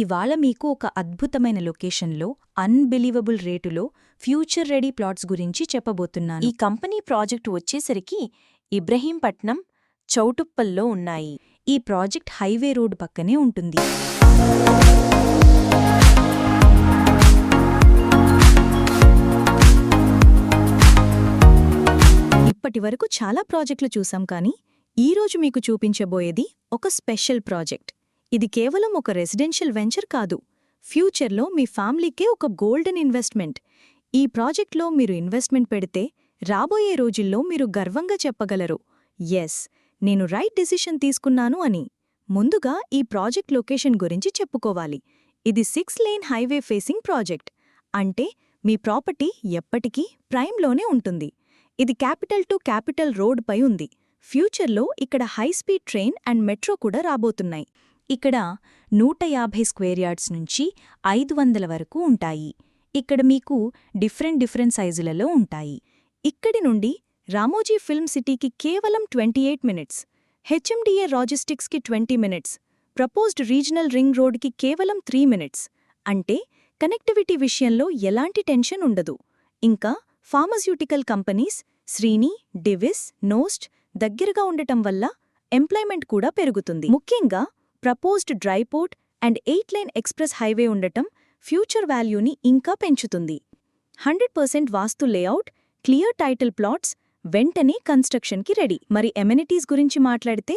ఇవాళ మీకు ఒక అద్భుతమైన లొకేషన్లో అన్బిలీవబుల్ రేటులో ఫ్యూచర్ రెడీ ప్లాట్స్ గురించి చెప్పబోతున్నాను. ఈ కంపెనీ ప్రాజెక్టు వచ్చేసరికి ఇబ్రహీంపట్నం చౌటుప్పల్లో ఉన్నాయి. ఈ ప్రాజెక్ట్ హైవే రోడ్ పక్కనే ఉంటుంది. ఇప్పటివరకు చాలా ప్రాజెక్టులు చూసాం కానీ ఈరోజు మీకు చూపించబోయేది ఒక స్పెషల్ ప్రాజెక్ట్. ఇది కేవలం ఒక రెసిడెన్షియల్ వెంచర్ కాదు. ఫ్యూచర్లో మీ ఫ్యామిలీకే ఒక గోల్డెన్ ఇన్వెస్ట్మెంట్. ఈ ప్రాజెక్ట్లో మీరు ఇన్వెస్ట్మెంట్ పెడితే రాబోయే రోజుల్లో మీరు గర్వంగా చెప్పగలరు. ఎస్ నేను రైట్ డెసిషన్ తీసుకున్నాను అని. ముందుగా ఈ ప్రాజెక్ట్ లొకేషన్ గురించి చెప్పుకోవాలి. ఇది six lane highway facing project. అంటే మీ ప్రాపర్టీ ఎప్పటికీ ప్రైమ్లోనే ఉంటుంది. ఇది క్యాపిటల్ టు క్యాపిటల్ రోడ్ పై ఉంది. ఫ్యూచర్లో ఇక్కడ high speed train and metro కూడా రాబోతున్నాయి. ఇక్కడ నూట యాభై స్క్వేర్ యార్డ్స్ నుంచి ఐదు వందల వరకు ఉంటాయి. ఇక్కడ మీకు డిఫరెంట్ డిఫరెంట్ సైజులలో ఉంటాయి. ఇక్కడి నుండి రామోజీ ఫిల్మ్ సిటీకి కేవలం twenty eight minutes HMDA లాజిస్టిక్స్కి twenty minutes proposed regional ring రోడ్కి కేవలం త్రీ మినిట్స్. అంటే కనెక్టివిటీ విషయంలో ఎలాంటి టెన్షన్ ఉండదు. ఇంకా ఫార్మస్యూటికల్ కంపెనీస్ శ్రీని డివిస్ నోస్ట్ దగ్గరగా ఉండటం వల్ల ఎంప్లాయ్మెంట్ కూడా పెరుగుతుంది. ముఖ్యంగా proposed dry port and eight lane express highway ఉండటం ఫ్యూచర్ వాల్యూని ఇంకా పెంచుతుంది. Hundred percent vastu layout clear title plots వెంటనే కన్స్ట్రక్షన్కి రెడీ. మరి ఎమ్యూనిటీస్ గురించి మాట్లాడితే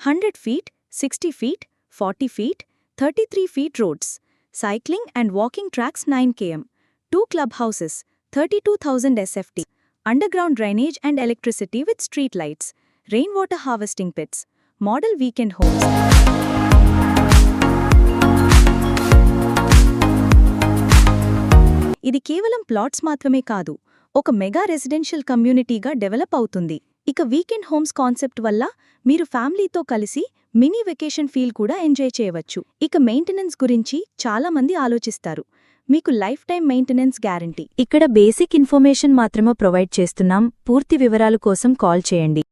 hundred feet sixty feet forty feet thirty three feet roads cycling and walking tracks nine KM two club houses thirty two thousand SFT underground drainage and electricity with street lights rain water harvesting pits model weekend homes ఇది కేవలం plots మాత్రమే కాదు ఒక mega residential కమ్యూనిటీగా develop అవుతుంది. ఇక weekend homes concept వల్ల మీరు ఫ్యామిలీతో కలిసి మినీ వెకేషన్ ఫీల్ కూడా ఎంజాయ్ చేయవచ్చు. ఇక మెయింటెనెన్స్ గురించి చాలా మంది ఆలోచిస్తారు. మీకు లైఫ్ టైం మెయింటెనెన్స్ గ్యారంటీ. ఇక్కడ బేసిక్ ఇన్ఫర్మేషన్ మాత్రమే ప్రొవైడ్ చేస్తున్నాం. పూర్తి వివరాల కోసం కాల్ చేయండి.